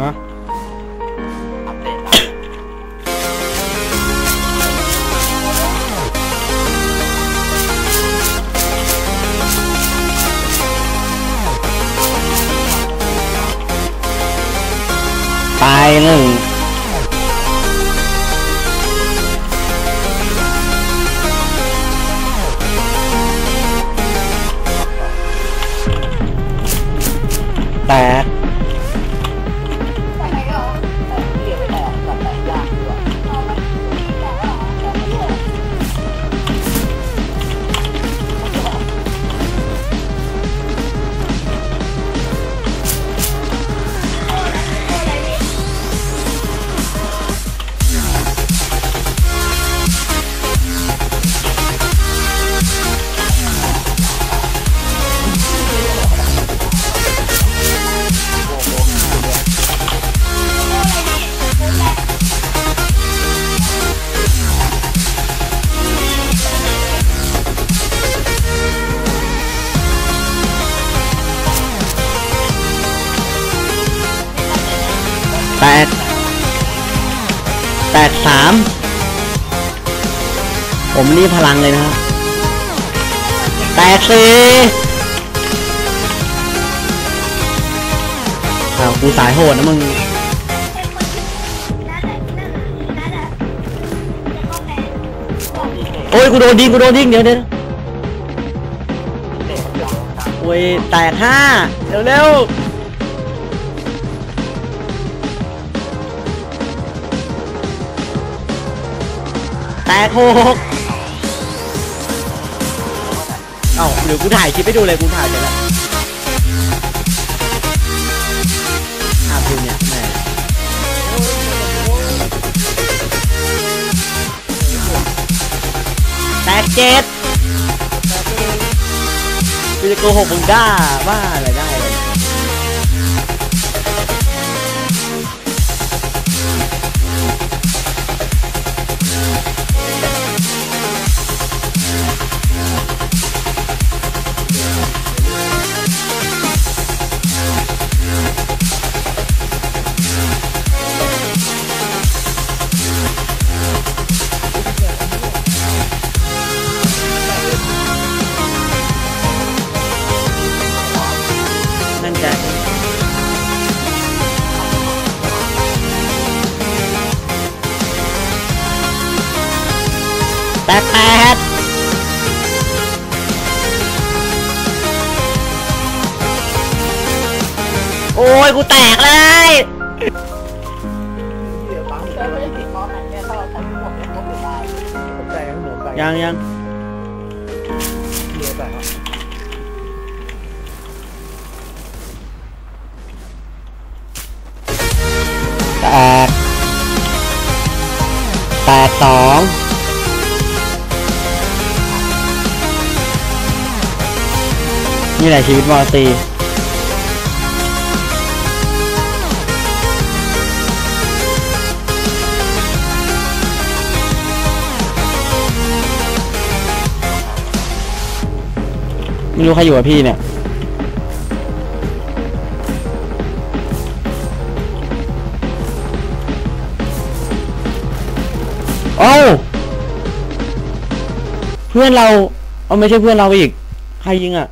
ฮะตายหนึ่งแตก แตกสามผมรีบพลังเลยนะครับแตกสี่อ้าวกูสายโหดนะมึงโอ้ยกูโดนยิงกูโดนยิงเดี๋ยวเดี๋ยวโอ้ยแตกห้าเร็วเร็ว กหกเอ้าเดี๋ยวกูถ่ายคลิปให้ดูเลยกูถ่ายไปแล้วภาพดูเนี่ยแม่แตกเจ็ดกูจะโกหกมึงได้ว่าอะไรได้ ดแปดโอ้ย กูแตกเลย ยังยังแตกแตกสอง นี่แหละชีวิตมอซีไม่รู้ใครอยู่กับพี่เนี่ยโอ้เพื่อนเรา เอาไม่ใช่เพื่อนเราอีก ใครยิงอะ